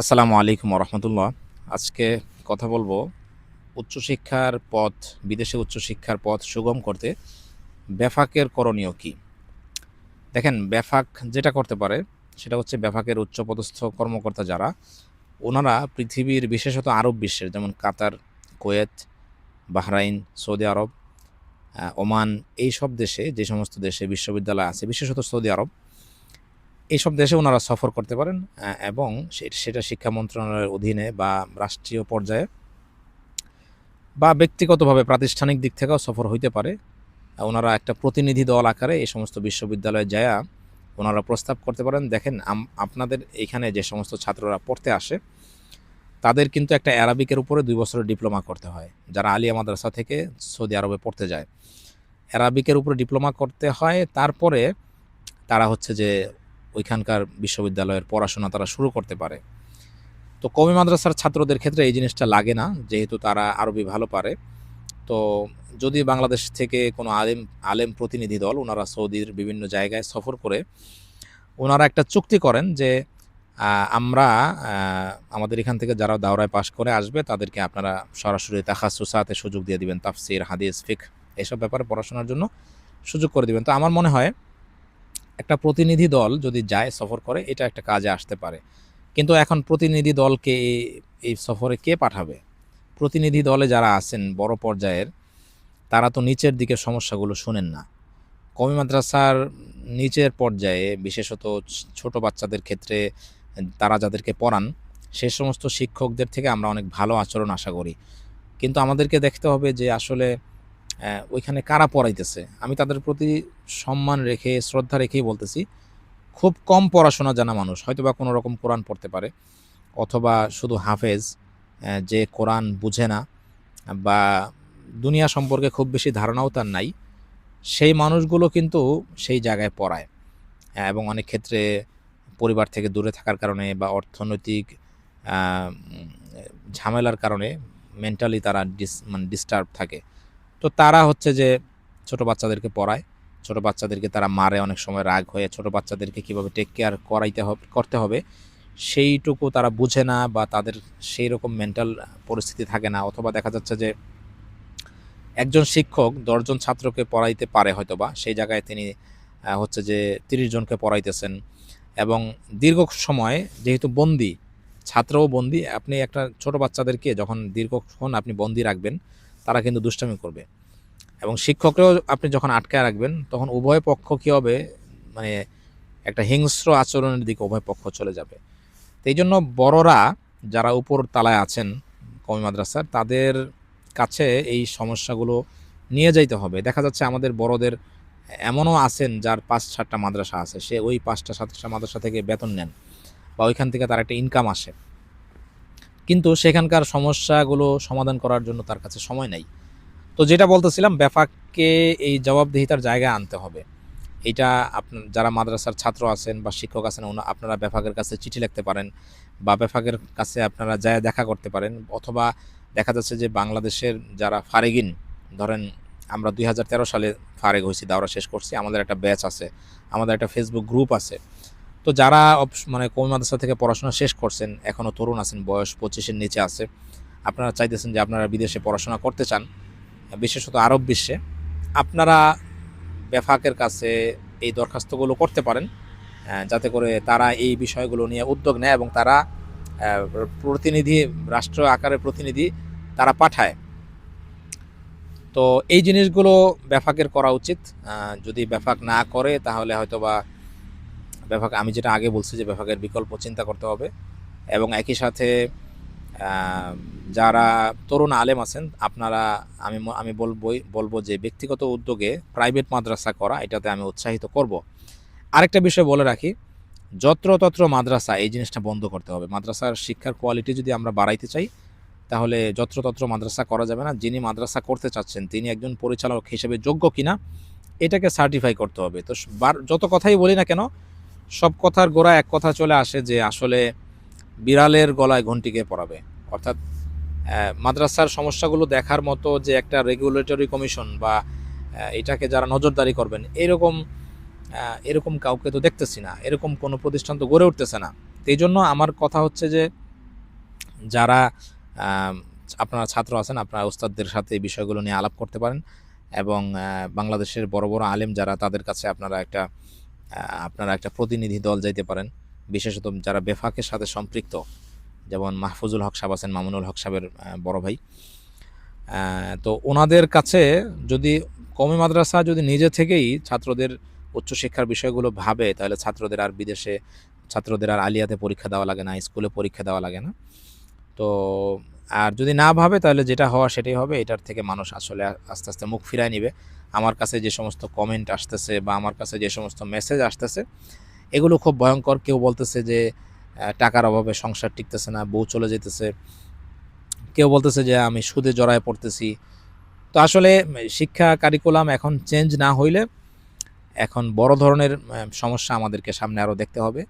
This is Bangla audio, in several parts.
আসসালামু আলাইকুম রহমতুল্লাহ আজকে কথা বলব উচ্চশিক্ষার পথ, বিদেশে উচ্চশিক্ষার পথ সুগম করতে ব্যাফাকের করণীয় কি? দেখেন, ব্যাফাক যেটা করতে পারে সেটা হচ্ছে ব্যাফাকের উচ্চপদস্থ কর্মকর্তা যারা, ওনারা পৃথিবীর বিশেষত আরব বিশ্বের, যেমন Qatar, Kuwait, Bahrain, Saudi Arab Oman এই সব দেশে, যে সমস্ত দেশে বিশ্ববিদ্যালয় আছে, বিশেষত সৌদি আরব এইসব দেশে ওনারা সফর করতে পারেন এবং সেটা শিক্ষা মন্ত্রণালয়ের অধীনে বা রাষ্ট্রীয় পর্যায়ে বা ব্যক্তিগতভাবে প্রাতিষ্ঠানিক দিক থেকেও সফর হইতে পারে। ওনারা একটা প্রতিনিধি দল আকারে এই সমস্ত বিশ্ববিদ্যালয়ে যায়া ওনারা প্রস্তাব করতে পারেন। দেখেন আপনাদের এখানে যে সমস্ত ছাত্ররা পড়তে আসে, তাদের কিন্তু একটা অ্যারাবিকের উপরে দুই বছরের ডিপ্লোমা করতে হয়, যারা আলিয়া মাদ্রাসা থেকে সৌদি আরবে পড়তে যায়। অ্যারাবিকের উপরে ডিপ্লোমা করতে হয়, তারপরে তারা হচ্ছে যে ওইখানকার বিশ্ববিদ্যালয়ের পড়াশোনা তারা শুরু করতে পারে। তো কমি মাদ্রাসার ছাত্রদের ক্ষেত্রে এই জিনিসটা লাগে না, যেহেতু তারা আরবি ভালো পারে। তো যদি বাংলাদেশ থেকে কোনো আলেম আলেম প্রতিনিধি দল, ওনারা সৌদির বিভিন্ন জায়গায় সফর করে, ওনারা একটা চুক্তি করেন যে আমরা আমাদের এখান থেকে যারা দাওরায় পাশ করে আসবে, তাদেরকে আপনারা সরাসরি তাখাসুসাতে সুযোগ দিয়ে দিবেন, তাফসির, হাদিস ফিক এসব ব্যাপারে পড়াশোনার জন্য সুযোগ করে দিবেন। তো আমার মনে হয় একটা প্রতিনিধি দল যদি যায় সফর করে, এটা একটা কাজে আসতে পারে। কিন্তু এখন প্রতিনিধি দলকে এই- সফরে কে পাঠাবে? প্রতিনিধি দলে যারা আছেন বড় পর্যায়ের, তারা তো নিচের দিকে সমস্যাগুলো শোনেন না। কমি মাদ্রাসার নিচের পর্যায়ে, বিশেষত ছোট বাচ্চাদের ক্ষেত্রে, তারা যাদেরকে পড়ান, সে সমস্ত শিক্ষকদের থেকে আমরা অনেক ভালো আচরণ আশা করি। কিন্তু আমাদেরকে দেখতে হবে যে আসলে ওইখানে কারা পড়াইতেছে? আমি তাদের প্রতি সম্মান রেখে, শ্রদ্ধা রেখেই বলতেছি, খুব কম পড়াশোনা জানা মানুষ হয়তো বা কোনো রকম কোরআন পড়তে পারে, অথবা শুধু হাফেজ যে কোরআন বুঝে না, বা দুনিয়া সম্পর্কে খুব বেশি ধারণাও তার নাই, সেই মানুষগুলো কিন্তু সেই জায়গায় পড়ায়। এবং অনেক ক্ষেত্রে পরিবার থেকে দূরে থাকার কারণে বা অর্থনৈতিক ঝামেলার কারণে মেন্টালি তারা ডিস মানে ডিস্টার্ব থাকে। তো তারা হচ্ছে যে ছোট বাচ্চাদেরকে পড়ায়, ছোট বাচ্চাদেরকে তারা মারে, অনেক সময় রাগ হয়ে ছোট বাচ্চাদেরকে কীভাবে টেক কেয়ার করাইতে হবে, করতে হবে, সেইটুকু তারা বুঝে না বা তাদের সেই রকম মেন্টাল পরিস্থিতি থাকে না। অথবা দেখা যাচ্ছে যে একজন শিক্ষক দশজন ছাত্রকে পড়াইতে পারে হয়তো বা সেই জায়গায় তিনি হচ্ছে যে তিরিশ জনকে পড়াইতেছেন। এবং দীর্ঘ সময় যেহেতু বন্দি, ছাত্রও বন্দি, আপনি একটা ছোট বাচ্চাদেরকে যখন দীর্ঘক্ষণ আপনি বন্দি রাখবেন তারা কিন্তু দুষ্টামি করবে। এবং শিক্ষকরাও আপনি যখন আটকায় রাখবেন, তখন উভয় পক্ষ কী হবে? মানে একটা হিংস্র আচরণের দিকে উভয় পক্ষ চলে যাবে। এই জন্য বড়রা যারা উপর তালায় আছেন কমি মাদ্রাসার, তাদের কাছে এই সমস্যাগুলো নিয়ে যাইতে হবে। দেখা যাচ্ছে আমাদের বড়দের এমনও আছেন যার পাঁচ সাতটা মাদ্রাসা আছে। সে ওই পাঁচটা সাতটা মাদ্রাসা থেকে বেতন নেন বা ওইখান থেকে তার একটা ইনকাম আসে। কিন্তু সেখানকার সমস্যাগুলো সমাধান করার জন্য তার কাছে সময় নেই। তো যেটা বলতেছিলাম, ব্যাপাককে এই জবাবদিহিতার জায়গায় আনতে হবে। এটা আপনার, যারা মাদ্রাসার ছাত্র আছেন বা শিক্ষক আছেন আপনারা ব্যাপাকের কাছে চিঠি লিখতে পারেন বা ব্যাপাকের কাছে আপনারা যায় দেখা করতে পারেন। অথবা দেখা যাচ্ছে যে বাংলাদেশের যারা ফারেগিন, ধরেন আমরা দুই হাজার তেরো সালে ফারেগ হয়েছি, দাওরা শেষ করছি, আমাদের একটা ব্যাচ আছে, আমাদের একটা ফেসবুক গ্রুপ আছে। তো যারা মানে কমি মাদ্রাসা থেকে পড়াশোনা শেষ করছেন এখনও তরুণ আছেন, বয়স পঁচিশের নিচে আছে, আপনারা চাইতেছেন যে আপনারা বিদেশে পড়াশোনা করতে চান, বিশেষত আরব বিশ্বে, আপনারা বেফাকের কাছে এই দরখাস্তগুলো করতে পারেন যাতে করে তারা এই বিষয়গুলো নিয়ে উদ্যোগ নেয় এবং তারা প্রতিনিধি, রাষ্ট্র আকারে প্রতিনিধি তারা পাঠায়। তো এই জিনিসগুলো বেফাকের করা উচিত যদি বেফাক না করে তাহলে হয়তো বা বেফাক আমি যেটা আগে বলছি যে বেফাকের বিকল্প চিন্তা করতে হবে এবং একই সাথে যারা তরুণ আলেম আছেন, আপনারা, আমি আমি বলবই, বলব যে ব্যক্তিগত উদ্যোগে প্রাইভেট মাদ্রাসা করা, এটাতে আমি উৎসাহিত করব। আরেকটা বিষয় বলে রাখি, যত্রতত্র মাদ্রাসা, এই জিনিসটা বন্ধ করতে হবে। মাদ্রাসার শিক্ষার কোয়ালিটি যদি আমরা বাড়াইতে চাই, তাহলে যত্রতত্র মাদ্রাসা করা যাবে না। যিনি মাদ্রাসা করতে চাচ্ছেন, তিনি একজন পরিচালক হিসেবে যোগ্য কিনা, এটাকে সার্টিফাই করতে হবে। তো যত কথাই বলি না কেন সব কথার গোড়া এক কথা চলে আসে যে আসলে বিড়ালের গলায় ঘন্টিকে পড়াবে অর্থাৎ মাদ্রাসার সমস্যাগুলো দেখার মতো যে একটা রেগুলেটরি কমিশন বা এটাকে যারা নজরদারি করবেন, এরকম এরকম কাউকে তো দেখতেছি না, এরকম কোনো প্রতিষ্ঠান তো গড়ে উঠতেছে না। এই জন্য আমার কথা হচ্ছে যে যারা আপনারা ছাত্র আছেন, আপনারা ওস্তাদদের সাথে এই বিষয়গুলো নিয়ে আলাপ করতে পারেন এবং বাংলাদেশের বড় বড় আলেম যারা, তাদের কাছে আপনারা একটা আপনারা একটা প্রতিনিধি দল যাইতে পারেন। বিশেষত যারা বেফাকের সাথে সম্পৃক্ত, যেমন মাহফুজুল হক সাহেব আছেন, মামুনুল হক সাহেবের বড় ভাই। তো ওনাদের কাছে যদি কমি মাদ্রাসা যদি নিজে থেকেই ছাত্রদের উচ্চশিক্ষার বিষয়গুলো ভাবে, তাহলে ছাত্রদের আর বিদেশে, ছাত্রদের আর আলিয়াতে পরীক্ষা দেওয়া লাগে না, স্কুলে পরীক্ষা দেওয়া লাগে না। তো আর যদি না ভাবে, তাহলে যেটা হওয়া সেটাই হবে। এটার থেকে মানুষ আসলে আস্তে আস্তে মুখ ফিরায় নিবে। আমার কাছে যে সমস্ত কমেন্ট আসতেছে বা আমার কাছে যে সমস্ত মেসেজ আসতেছে, এগুলো খুব ভয়ঙ্কর। কেউ বলতেছে যে টাকার অভাবে সংসার টিকতেছে না, বউ চলে যেতেছে। কেউ বলতেছে যে, আমি সুদে জড়ায় পড়তেছি। তো আসলে শিক্ষা কারিকুলাম এখন চেঞ্জ না হইলে, এখন বড় ধরনের সমস্যা আমাদেরকে সামনে আরও দেখতে হবে।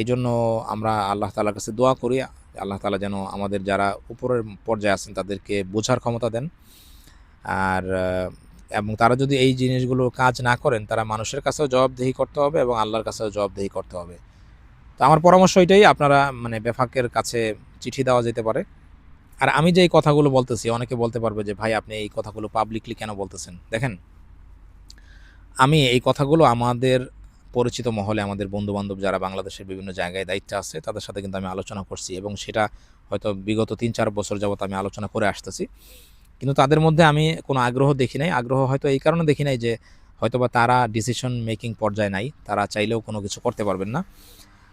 এই জন্য আমরা আল্লাহ তালার কাছে দোয়া করি। আল্লাহ তালা যেন আমাদের যারা উপরের পর্যায়ে আছেন তাদেরকে বোঝার ক্ষমতা দেন। আর এবং তারা যদি এই জিনিসগুলো কাজ না করেন, তারা মানুষের কাছেও জবাবদেহি করতে হবে এবং আল্লাহর কাছেও জবাবদেহি করতে হবে। তো আমার পরামর্শ এটাই, আপনারা মানে বেফাকের কাছে চিঠি দেওয়া যেতে পারে। আর আমি যে এই কথাগুলো বলতেছি, অনেকে বলতে পারবে যে, ভাই, আপনি এই কথাগুলো পাবলিকলি কেন বলতেছেন? দেখেন, আমি এই কথাগুলো আমাদের পরিচিত মহলে আমাদের বন্ধু বান্ধব যারা বাংলাদেশের বিভিন্ন জায়গায় দায়িত্বে আছে, তাদের সাথে কিন্তু আমি আলোচনা করছি এবং সেটা হয়তো বিগত তিন চার বছর যাবত আমি আলোচনা করে আসতেছি। কিন্তু তাদের মধ্যে আমি কোনো আগ্রহ দেখি নাই। আগ্রহ হয়তো এই কারণে দেখি নাই যে হয়তোবা তারা ডিসিশন মেকিং পর্যায়ে নাই, তারা চাইলেও কোনো কিছু করতে পারবেন না।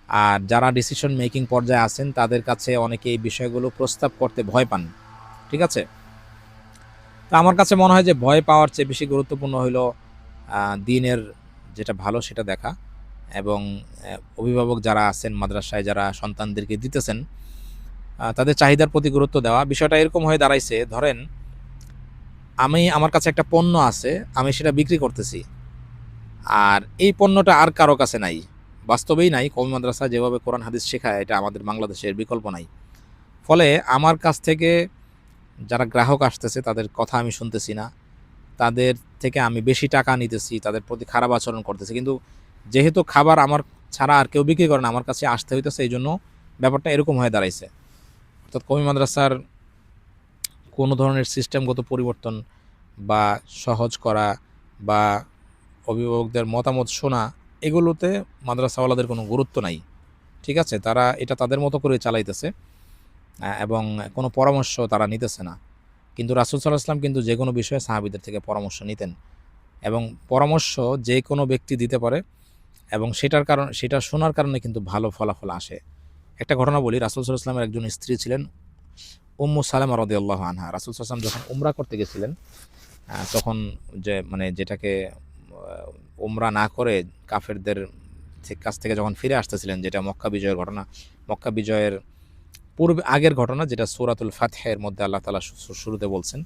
আর যারা ডিসিশন মেকিং পর্যায়ে আছেন, তাদের কাছে অনেকে এই বিষয়গুলো প্রস্তাব করতে ভয় পান, ঠিক আছে? তো আমার কাছে মনে হয় যে ভয় পাওয়ার চেয়ে বেশি গুরুত্বপূর্ণ হলো দিনের যেটা ভালো সেটা দেখা। এবং অভিভাবক যারা আছেন, মাদ্রাসায় যারা সন্তানদেরকে দিতেছেন তাদের চাহিদার প্রতি গুরুত্ব দেওয়া। বিষয়টা এরকম হয়ে দাঁড়াইছে, ধরেন, আমি, আমার কাছে একটা পণ্য আছে, আমি সেটা বিক্রি করতেছি। আর এই পণ্যটা আর কারও কাছে নাই। বাস্তবেই নাই কমি মাদ্রাসা যেভাবে কোরআন, হাদিস শেখায়, এটা আমাদের বাংলাদেশের বিকল্প নাই। ফলে আমার কাছ থেকে যারা গ্রাহক আসতেছে, তাদের কথা আমি শুনতেছি না। তাদের থেকে আমি বেশি টাকা নিতেছি, তাদের প্রতি খারাপ আচরণ করতেছি। কিন্তু যেহেতু খাবার আমার ছাড়া আর কেউ বিক্রি করে না, আমার কাছে আসতে হইতেছে, এই জন্য ব্যাপারটা এরকম হয়ে দাঁড়াইছে। অর্থাৎ কমি মাদ্রাসার কোনো ধরনের সিস্টেমগত পরিবর্তন বা সহজ করা বা অভিভাবকদের মতামত শোনা, এগুলোতে মাদ্রাসাওয়ালাদের কোনো গুরুত্ব নাই। ঠিক আছে? তারা এটা তাদের মতো করে চালাইতেছে এবং কোনো পরামর্শ তারা নিতেছে না। কিন্তু রাসুল সাল্লাহ আসলাম কিন্তু যে কোনো বিষয়ে সাহাবিদের থেকে পরামর্শ নিতেন এবং পরামর্শ যে কোনো ব্যক্তি দিতে পারে এবং সেটার কারণ সেটা শোনার কারণে কিন্তু ভালো ফলাফল আসে। একটা ঘটনা বলি, রাসুল সাল্লাহ আসলামের একজন স্ত্রী ছিলেন উম্মু সালামা রদি আল্লাহ আনহা। রাসুল সাল্লাম যখন উমরা করতে গেছিলেন তখন যে মানে যেটাকে উমরা না করে কাফেরদের কাছ থেকে যখন ফিরে আসতেছিলেন, যেটা মক্কা বিজয়ের ঘটনা, মক্কা বিজয়ের পূর্বে আগের ঘটনা যেটা সূরাতুল ফাতহের মধ্যে আল্লাহ তালা শুরুতে বলছেন,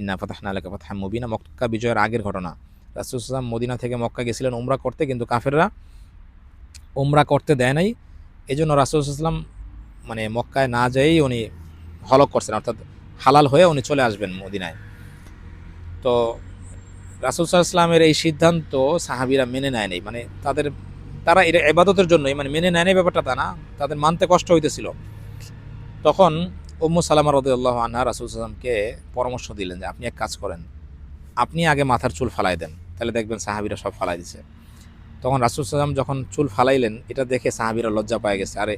ইন্না ফাতাহনা আলাকা ফাতহাম মুবিনা। মক্কা বিজয়ের আগের ঘটনা। রাসুল সাল্লাম মদিনা থেকে মক্কা গেছিলেন উমরা করতে, কিন্তু কাফেররা উমরা করতে দেয় নাই। এই জন্য রাসুল সাল্লাম মানে মক্কায় না যেয়েই উনি হলক করছেন, অর্থাৎ হালাল হয়ে উনি চলে আসবেন মদিনায়। তো রাসুল সাল্লামের এই সিদ্ধান্ত সাহাবিরা মেনে নেয় নাই। মানে তাদের, তারা এটা এবাদতের জন্যই মানে মেনে নেয় নাই ব্যাপারটা তা না, তাদের মানতে কষ্ট হইতেছিল। তখন উম্মু সালামা রদুল্লাহ আনহা রাসুল সাল্লামকে পরামর্শ দিলেন যে, আপনি এক কাজ করেন। আপনি আগে মাথার চুল ফালাই দেন। তাহলে দেখবেন সাহাবিরা সব ফালাই দিছে। তখন রাসুল সাল্লাম যখন চুল ফালাইলেন, এটা দেখে সাহাবিরা লজ্জা পায় গেছে। আরে,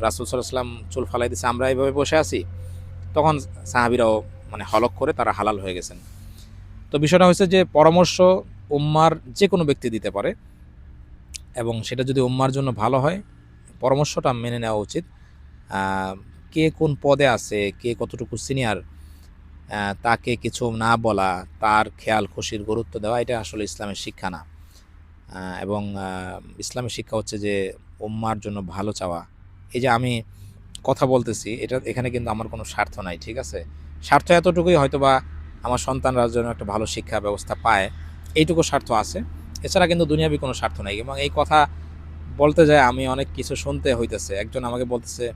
রাসুল সাল্লাম চুল ফালাই দিছে, আমরা এইভাবে বসে আছি? তখন সাহাবিরাও মানে হলক করে তারা হালাল হয়ে গেছেন। তো বিষয়টা হচ্ছে যে, পরামর্শ উম্মার যে কোনো ব্যক্তি দিতে পারে এবং সেটা যদি উম্মার জন্য ভালো হয়, পরামর্শটা মেনে নেওয়া উচিত। কে কোন পদে আছে, কে কতটুকু সিনিয়র তাকে কিছু না বলা, তার খেয়াল খুশির গুরুত্ব দেওয়া, এটা আসলে ইসলামের শিক্ষা না। এবং ইসলামের শিক্ষা হচ্ছে যে উম্মার জন্য ভালো চাওয়া। এই যে আমি কথা বলতেছি, এটা এখানে কিন্তু আমার কোনো স্বার্থ নাই, ঠিক আছে? স্বার্থ এতটুকুই হয়তো বা আমার সন্তানরা যেন একটা ভালো শিক্ষা ব্যবস্থা পায়, এইটুকু স্বার্থ আছে। এছাড়া কিন্তু দুনিয়াবি কোনো স্বার্থ নাই। এবং এই কথা বলতে যায়, আমি অনেক কিছু শুনতে হইতেছে। একজন আমাকে বলতেছে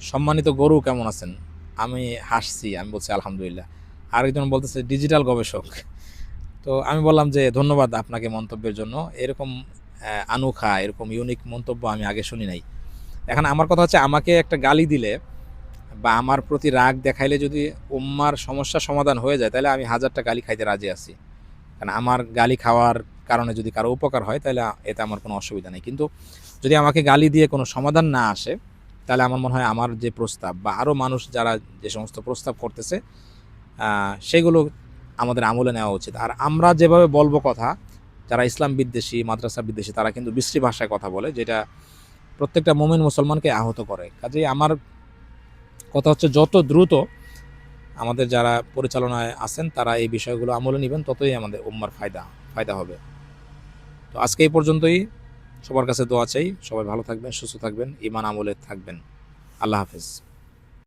সম্মানিত গরু কেমন আছেন? আমি হাসছি, আমি বলছি আলহামদুলিল্লাহ। আরেকজন বলতেছে, ডিজিটাল গবেষক। তো আমি বললাম যে, ধন্যবাদ আপনাকে মন্তব্যের জন্য। এরকম আনুখা, এরকম ইউনিক মন্তব্য আমি আগে শুনি নাই। এখন আমার কথা হচ্ছে, আমাকে একটা গালি দিলে বা আমার প্রতি রাগ দেখাইলে যদি উম্মার সমস্যা সমাধান হয়ে যায়, তাহলে আমি হাজারটা গালি খাইতে রাজি আছি। কারণ আমার গালি খাওয়ার কারণে যদি কারও উপকার হয়, তাহলে এতে আমার কোনো অসুবিধা নেই। কিন্তু যদি আমাকে গালি দিয়ে কোনো সমাধান না আসে তাহলে আমার মনে হয় আমার যে প্রস্তাব বা আরও মানুষ যারা যে সমস্ত প্রস্তাব করতেছে সেগুলো আমাদের আমলে নেওয়া উচিত। আর আমরা যেভাবে বলব কথা, যারা ইসলাম বিদ্বেষী, মাদ্রাসা বিদ্বেষী, তারা কিন্তু বিশ্রী ভাষায় কথা বলে, যেটা প্রত্যেকটা মোমেন মুসলমানকে আহত করে। কাজেই আমার কথা হচ্ছে, যত দ্রুত আমাদের যারা পরিচালনায় আছেন, তারা এই বিষয়গুলো আমলে নেবেন, ততই আমাদের উম্মার ফায়দা ফায়দা হবে। তো আজকে এই পর্যন্তই। সবার কাছে দোয়া চাই সবাই ভালো থাকবেন সুস্থ থাকবেন ইমান আমলে থাকবেন। আল্লাহ হাফেজ।